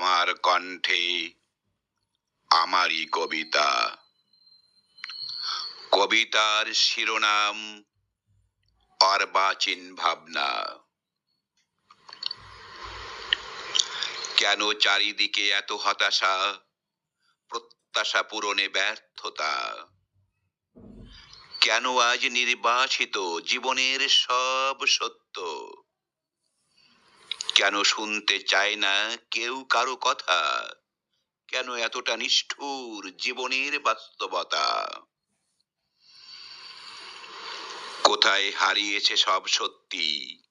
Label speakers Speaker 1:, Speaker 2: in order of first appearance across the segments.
Speaker 1: আমার কণ্ঠে আমারই কবিতা। কবিতার শিরোনাম অর্বাচীন ভাবনা। কেন চারিদিকে এত হতাশা? প্রত্যাশা পূরণে ব্যর্থতা। কেন আজ নির্বাসিত জীবনের সব সত্য? কেন শুনতে চায় না কেউ কারও কথা? কেন এতটা নিষ্ঠুর জীবনের বাস্তবতা? কোথায় হারিয়েছে সব সত্যি?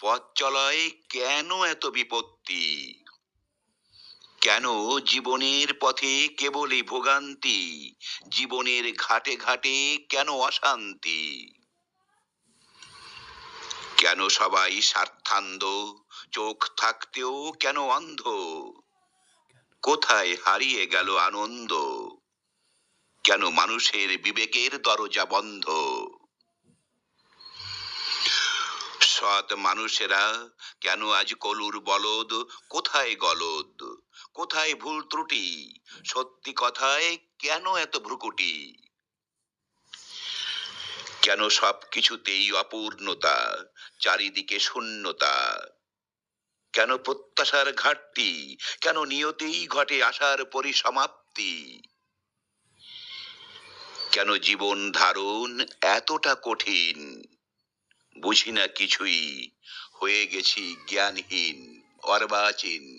Speaker 1: পথ চলায় কেন এত বিপত্তি? কেন জীবনের পথে কেবলই ভোগান্তি? জীবনের ঘাটে ঘাটে কেন অশান্তি? কেন সবাই স্বার্থান্ধ, চোখ থাকতেও কেন অন্ধ? কোথায় হারিয়ে গেল আনন্দ? কেন মানুষের বিবেকের দরজা বন্ধ? সৎ মানুষেরা কেন আজ কলুর বলদ কোথায় গলদ? কোথায় ভুল ত্রুটি? সত্যি কথায় কেন এত ভ্রুকুটি? কেন সব কিছুতেই অপূর্ণতা, চারিদিকে শূন্যতা? কেন প্রত্যাশার ঘাটতি? কেন নিয়তেই ঘটে আশার পরিসমাপ্তি? কেন জীবন ধারণ এতটা কঠিন? বুঝি না কিছুই, হয়ে গেছি জ্ঞানহীন, অর্বাচীন।